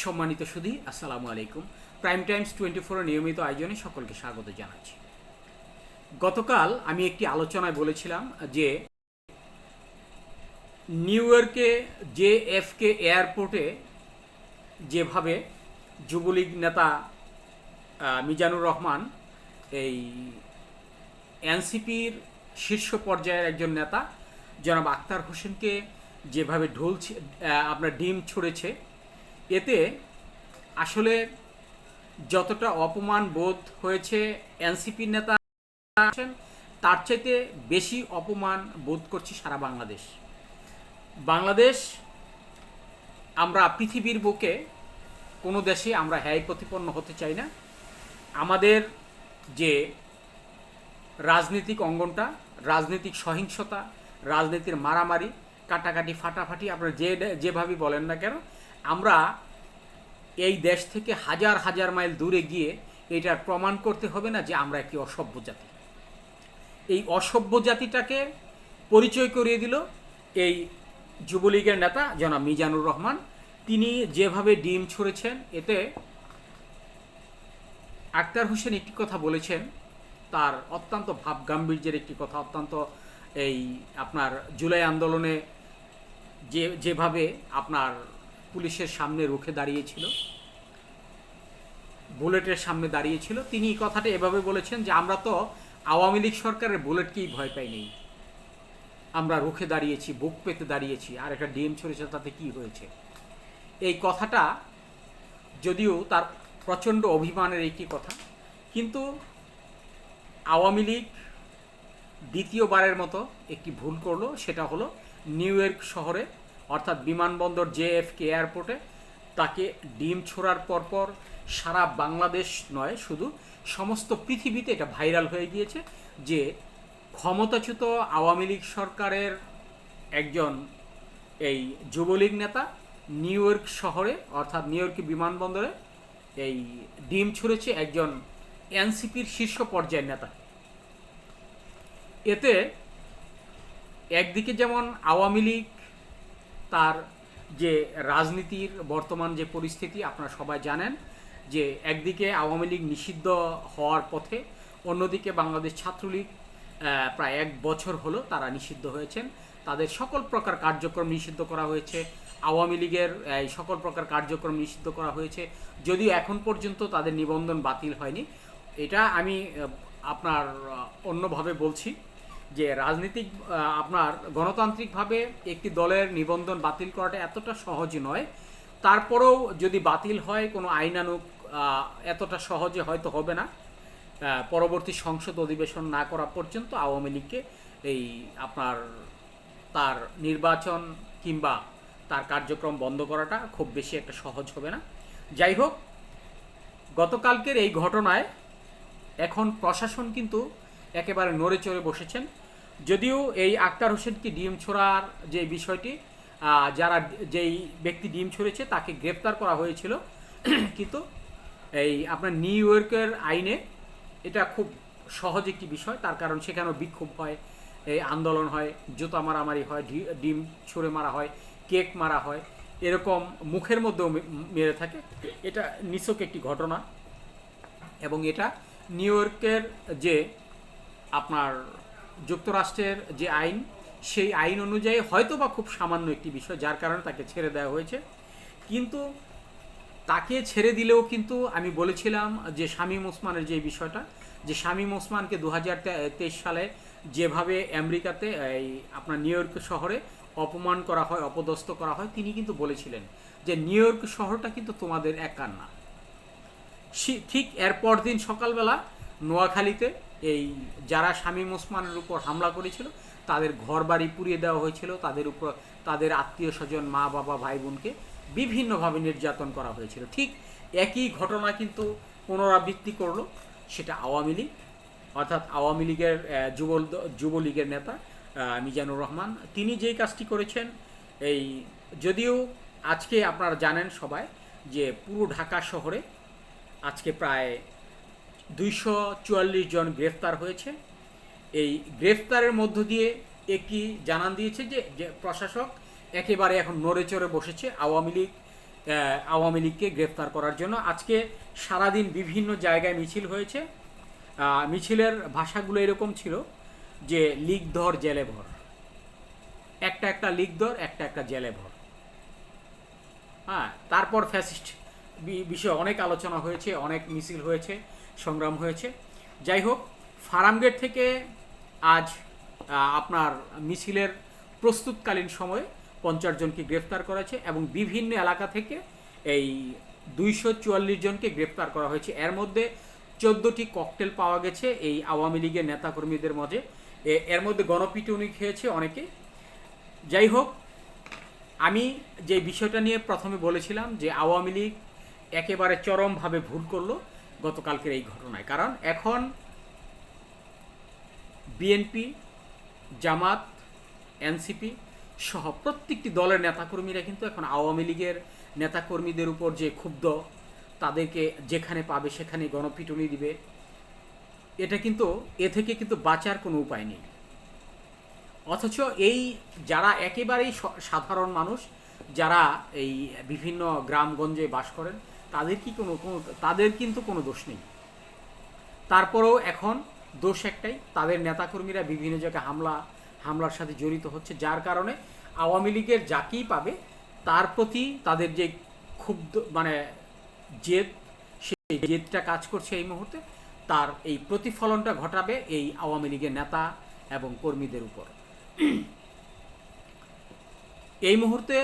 সম্মানিত সুধী, আসসালামু আলাইকুম। প্রাইম টাইমস টোয়েন্টি ফোরের নিয়মিত আয়োজনে সকলকে স্বাগত জানাচ্ছি। গতকাল আমি একটি আলোচনায় বলেছিলাম যে নিউ ইয়র্কে জে এফকে এয়ারপোর্টে যেভাবে যুবলীগ নেতা মিজানুর রহমান এই এনসিপির শীর্ষ পর্যায়ের একজন নেতা, জনাব আক্তার হোসেনকে যেভাবে ঢোল আপনার ডিম ছুঁড়েছে এতে আসলে যতটা অপমান বোধ হয়েছে এনসিপির নেতা আছেন, তার চাইতে বেশি অপমান বোধ করছি সারা বাংলাদেশ। বাংলাদেশ আমরা পৃথিবীর বুকে কোনো দেশে আমরা হ্যায় প্রতিপন্ন হতে চাই না। আমাদের যে রাজনৈতিক অঙ্গনটা, রাজনৈতিক সহিংসতা, রাজনীতির মারামারি কাটাকাটি, ফাটাফাটি আপনারা যে যেভাবে বলেন না কেন, আমরা এই দেশ থেকে হাজার হাজার মাইল দূরে গিয়ে এটার প্রমাণ করতে হবে না যে আমরা একটি অসভ্য জাতি। এই অসভ্য জাতিটাকে পরিচয় করিয়ে দিল এই যুবলীগের নেতা জনাব মিজানুর রহমান। তিনি যেভাবে ডিম ছুঁড়েছেন, এতে আক্তার হোসেন একটি কথা বলেছেন, তার অত্যন্ত ভাব গাম্ভীর্যের একটি কথা, অত্যন্ত এই আপনার জুলাই আন্দোলনে যে, যেভাবে আপনার পুলিশের সামনে রুখে দাঁড়িয়েছিল, বুলেটের সামনে দাঁড়িয়েছিল, তিনি কথাটা এভাবে বলেছেন যে, আমরা তো আওয়ামী লীগ সরকারের বুলেটকেই ভয় পাই নেই। আমরা রুখে দাঁড়িয়েছি, বুক পেতে দাঁড়িয়েছি, আর একটা ডিএম ছড়েছে, তাতে কি হয়েছে? এই কথাটা যদিও তার প্রচণ্ড অভিমানের একটি কথা, কিন্তু আওয়ামী লীগ দ্বিতীয়বারের মতো একটি ভুল করল, সেটা হলো নিউ ইয়র্ক শহরে, অর্থাৎ বিমানবন্দর জেএফকে এয়ারপোর্টে, তাকে ডিম ছোড়ার পরপর সারা বাংলাদেশ নয়, শুধু সমস্ত পৃথিবীতে এটা ভাইরাল হয়ে গিয়েছে যে ক্ষমতাচ্যুত আওয়ামী লীগ সরকারের একজন এই যুবলীগ নেতা নিউ ইয়র্ক শহরে, অর্থাৎ নিউ ইয়র্ক বিমানবন্দরে এই ডিম ছুঁড়েছে একজন এনসিপির শীর্ষ পর্যায়ের নেতা। এতে একদিকে যেমন আওয়ামী লীগ, তার যে রাজনীতির বর্তমান যে পরিস্থিতি, আপনারা সবাই জানেন যে একদিকে আওয়ামী লীগ নিষিদ্ধ হওয়ার পথে, অন্যদিকে বাংলাদেশ ছাত্রলীগ প্রায় এক বছর হলো তারা নিষিদ্ধ হয়েছেন। তাদের সকল প্রকার কার্যক্রম নিষিদ্ধ করা হয়েছে। আওয়ামী লীগের এই সকল প্রকার কার্যক্রম নিষিদ্ধ করা হয়েছে। যদিও এখন পর্যন্ত তাদের নিবন্ধন বাতিল হয়নি। এটা আমি আপনার অন্যভাবে বলছি। যে রাজনীতিক আপনার গণতান্ত্রিকভাবে একটি দলের নিবন্ধন বাতিল করাটা এতটা সহজ নয়। তারপরেও যদি বাতিল হয়, কোনো আইনানুক এতটা সহজে হয়তো হবে না। পরবর্তী সংসদ অধিবেশন না করা পর্যন্ত আওয়ামী লীগকে এই আপনার তার নির্বাচন কিংবা তার কার্যক্রম বন্ধ করাটা খুব বেশি একটা সহজ হবে না। যাই হোক, গতকালকের এই ঘটনায় এখন প্রশাসন কিন্তু একেবারে নড়ে চড়ে বসেছেন। যদিও এই আক্তার হোসেনকে ডিম ছোড়ার যে বিষয়টি যারা যেই ব্যক্তি ডিম ছড়েছে তাকে গ্রেপ্তার করা হয়েছিল। কিন্তু এই আপনার নিউ ইয়র্কের আইনে এটা খুব সহজ একটি বিষয়, তার কারণ সেখানেও বিক্ষোভ হয়, এই আন্দোলন হয়, জুতা মারামারি হয় ডিম ছুঁড়ে মারা হয়, কেক মারা হয়, এরকম মুখের মধ্যেও মেরে থাকে। এটা নিছক একটি ঘটনা এবং এটা নিউ ইয়র্কের যে আপনার যুক্তরাষ্ট্রের যে আইন, সেই আইন অনুযায়ী হয়তো বা খুব সামান্য একটি বিষয়, যার কারণে তাকে ছেড়ে দেওয়া হয়েছে। কিন্তু তাকে ছেড়ে দিলেও কিন্তু আমি বলেছিলাম যে শামীম ওসমানের যে বিষয়টা, যে শামীম ওসমানকে দু হাজার তেইশ সালে যেভাবে আমেরিকাতে, এই আপনার নিউ ইয়র্ক শহরে অপমান করা হয়, অপদস্থ করা হয়, তিনি কিন্তু বলেছিলেন যে নিউ ইয়র্ক শহরটা কিন্তু তোমাদের একার না ঠিক এরপর দিন সকালবেলা নোয়াখালীতে এই যারা শামীম ওসমানের উপর হামলা করেছিল, তাদের ঘর বাড়ি পুড়িয়ে দেওয়া হয়েছিল। তাদের উপর তাদের আত্মীয় স্বজন, মা, বাবা, ভাই, বোনকে বিভিন্নভাবে নির্যাতন করা হয়েছিল। ঠিক একই ঘটনা কিন্তু পুনরাবৃত্তি করল, সেটা আওয়ামী লীগ। অর্থাৎ আওয়ামী লীগের যুব যুবলীগের নেতা মিজানুর রহমান। তিনি যেই কাজটি করেছেন, এই যদিও আজকে আপনারা জানেন সবাই যে পুরো ঢাকা শহরে আজকে প্রায় দুইশো চুয়াল্লিশ জন গ্রেফতার হয়েছে। এই গ্রেফতারের মধ্য দিয়ে একটি জানান দিয়েছে যে প্রশাসক একেবারে এখন নড়ে চড়ে বসেছে আওয়ামী লীগ আওয়ামী লীগকে গ্রেফতার করার জন্য। আজকে সারাদিন বিভিন্ন জায়গায় মিছিল হয়েছে। মিছিলের ভাষাগুলো এরকম ছিল যে, লিগ ধর, জেলে ভর। একটা একটা লিগ ধর, একটা একটা জেলে ভর। হ্যাঁ তারপর ফ্যাসিস্ট বিষয়ে অনেক আলোচনা হয়েছে, অনেক মিছিল হয়েছে। সংগ্রাম হয়েছে। যাই হোক ফার্মগেট থেকে আজ আপনার মিছিলের প্রস্তুতকালীন সময়ে পঞ্চাশ জনকে গ্রেফতার করেছে এবং বিভিন্ন এলাকা থেকে এই দুইশো চুয়াল্লিশ জনকে গ্রেফতার করা হয়েছে। এর মধ্যে চোদ্দোটি ককটেল পাওয়া গেছে এই আওয়ামী লীগের নেতাকর্মীদের মাঝে। এর মধ্যে গণপিটুনি খেয়েছে অনেকে। যাই হোক, আমি যে বিষয়টা নিয়ে প্রথমে বলেছিলাম যে আওয়ামী লীগ একেবারে চরমভাবে ভুল করল গতকালকের এই ঘটনায়। কারণ এখন বিএনপি জামাত এনসিপি সহ প্রত্যেকটি দলের নেতাকর্মীরা কিন্তু এখন আওয়ামী লীগের নেতাকর্মীদের উপর যে ক্ষুব্ধ, তাদেরকে যেখানে পাবে সেখানে গণপিটুনি দিবে। এটা কিন্তু, এ থেকে কিন্তু বাঁচার কোনো উপায় নেই। অথচ এই যারা একেবারেই সাধারণ মানুষ, যারা এই বিভিন্ন গ্রামগঞ্জে বাস করেন তাদের কি কোনো কোনো, তাদের কিন্তু কোনো দোষ নেই। তারপরেও এখন দোষ একটাই, তাদের নেতাকর্মীরা বিভিন্ন জায়গায় হামলা, হামলার সাথে জড়িত হচ্ছে, যার কারণে আওয়ামী লীগের যাকেই পাবে, তার প্রতি তাদের যে ক্ষুব্ধ মানে জেদ, সেই জেদটা কাজ করছে এই মুহূর্তে, তার এই প্রতিফলনটা ঘটাবে এই আওয়ামী লীগের নেতা এবং কর্মীদের উপর। এই মুহূর্তে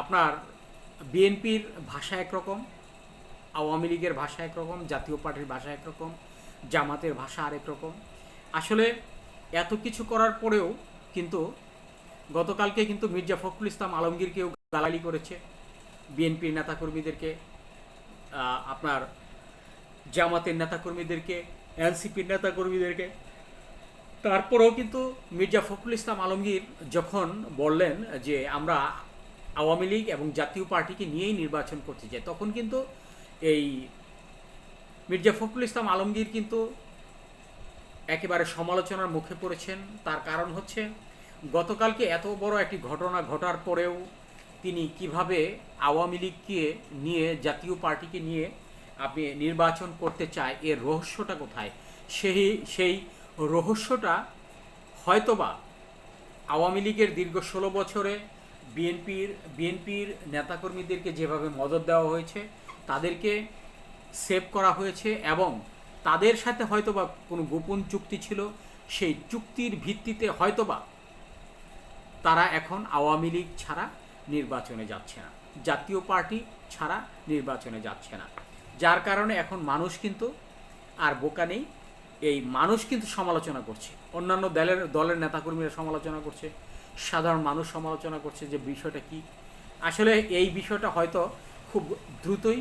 আপনার বিএনপির ভাষা একরকম, আওয়ামী লীগের ভাষা একরকম, জাতীয় পার্টির ভাষা একরকম, জামাতের ভাষা আরেক রকম। আসলে এত কিছু করার পরেও কিন্তু গতকালকে কিন্তু মির্জা ফখরুল ইসলাম আলমগীরকেও গালালি করেছে বিএনপির নেতাকর্মীদেরকে আপনার জামাতের নেতাকর্মীদেরকে, এনসিপির নেতাকর্মীদেরকে। তারপরেও কিন্তু মির্জা ফখরুল ইসলাম আলমগীর যখন বললেন যে আমরা আওয়ামী লীগ এবং জাতীয় পার্টিকে নিয়েই নির্বাচন করতে চাই তখন কিন্তু এই মির্জা ফখরুল ইসলাম আলমগীর কিন্তু একেবারে সমালোচনার মুখে পড়েছেন। তার কারণ হচ্ছে গতকালকে এত বড় একটি ঘটনা ঘটার পরেও তিনি কীভাবে আওয়ামী লীগকে নিয়ে, জাতীয় পার্টিকে নিয়ে আপনি নির্বাচন করতে চায়, এর রহস্যটা কোথায়? সেই সেই রহস্যটা হয়তোবা আওয়ামী লীগের দীর্ঘ ষোলো বছরে বিএনপির বিএনপির নেতাকর্মীদেরকে যেভাবে মদত দেওয়া হয়েছে, তাদেরকে সেভ করা হয়েছে এবং তাদের সাথে হয়তোবা কোনো গোপন চুক্তি ছিল, সেই চুক্তির ভিত্তিতে হয়তোবা তারা এখন আওয়ামী লীগ ছাড়া নির্বাচনে যাচ্ছে না, জাতীয় পার্টি ছাড়া নির্বাচনে যাচ্ছে না। যার কারণে এখন মানুষ কিন্তু আর বোকা নেই, এই মানুষ কিন্তু সমালোচনা করছে, অন্যান্য দলের দলের নেতাকর্মীরা সমালোচনা করছে সাধারণ মানুষ সমালোচনা করছে যে বিষয়টা কি। আসলে এই বিষয়টা হয়তো খুব দ্রুতই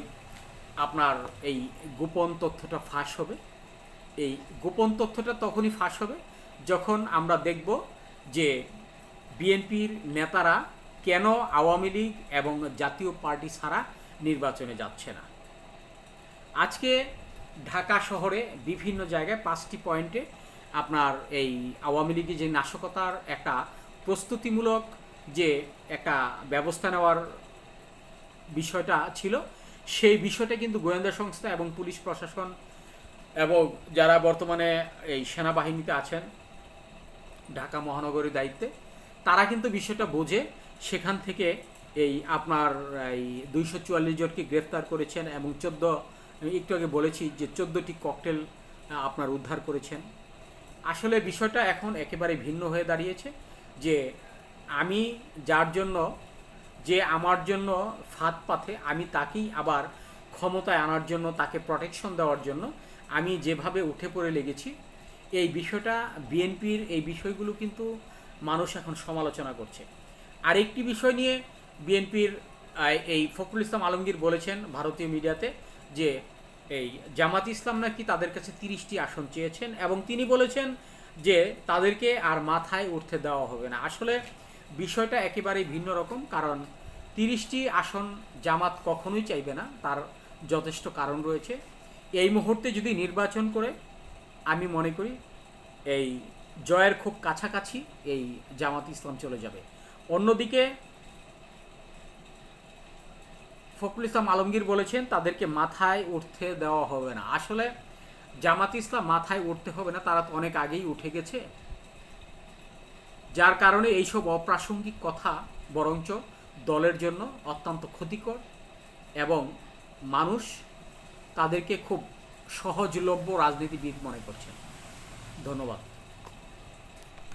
আপনার এই গোপন তথ্যটা ফাঁস হবে। এই গোপন তথ্যটা তখনই ফাঁস হবে যখন আমরা দেখব যে বিএনপির নেতারা কেন আওয়ামী লীগ এবং জাতীয় পার্টি ছাড়া নির্বাচনে যাচ্ছে না। আজকে ঢাকা শহরে বিভিন্ন জায়গায় পাঁচটি পয়েন্টে আপনার এই আওয়ামী লীগের যে নাশকতার একটা প্রস্তুতিমূলক যে একটা ব্যবস্থা নেওয়ার বিষয়টা ছিল, সেই বিষয়টা কিন্তু গোয়েন্দা সংস্থা এবং পুলিশ প্রশাসন এবং যারা বর্তমানে এই সেনাবাহিনীতে আছেন ঢাকা মহানগরীর দায়িত্বে, তারা কিন্তু বিষয়টা বোঝে। সেখান থেকে এই আপনার এই দুইশো চুয়াল্লিশ জনকে গ্রেফতার করেছেন এবং চোদ্দ একটু আগে বলেছি যে চোদ্দোটি ককটেল আপনার উদ্ধার করেছেন। আসলে বিষয়টা এখন একেবারে ভিন্ন হয়ে দাঁড়িয়েছে। যে আমি যার জন্য, যে আমার জন্য ফাঁদ পাথে, আমি তাকেই আবার ক্ষমতায় আনার জন্য, তাকে প্রোটেকশন দেওয়ার জন্য আমি যেভাবে উঠে পড়ে লেগেছি, এই বিষয়টা বিএনপির এই বিষয়গুলো কিন্তু মানুষ এখন সমালোচনা করছে। আরেকটি বিষয় নিয়ে বিএনপির এই ফখরুল ইসলাম আলমগীর বলেছেন ভারতীয় মিডিয়াতে যে এই জামাত ইসলাম নাকি তাদের কাছে তিরিশটি আসন চেয়েছেন এবং তিনি বলেছেন যে তাদেরকে আর মাথায় উঠতে দেওয়া হবে না। আসলে বিষয়টা একেবারেই ভিন্ন রকম, কারণ তিরিশটি আসন জামাত কখনোই চাইবে না, তার যথেষ্ট কারণ রয়েছে। এই মুহূর্তে যদি নির্বাচন করে, আমি মনে করি এই জয়ের খুব কাছাকাছি এই জামাত ইসলাম চলে যাবে। অন্যদিকে ফখরুল ইসলাম আলমগীর বলেছেন, তাদেরকে মাথায় উঠতে দেওয়া হবে না। আসলে জামাত ইসলাম মাথায় উঠতে হবে না, তারা তো অনেক আগেই উঠে গেছে। যার কারণে এইসব অপ্রাসঙ্গিক কথা বরঞ্চ দলের জন্য অত্যন্ত ক্ষতিকর এবং মানুষ তাদেরকে খুব সহজলভ্য রাজনীতিবিদ মনে করছেন। ধন্যবাদ।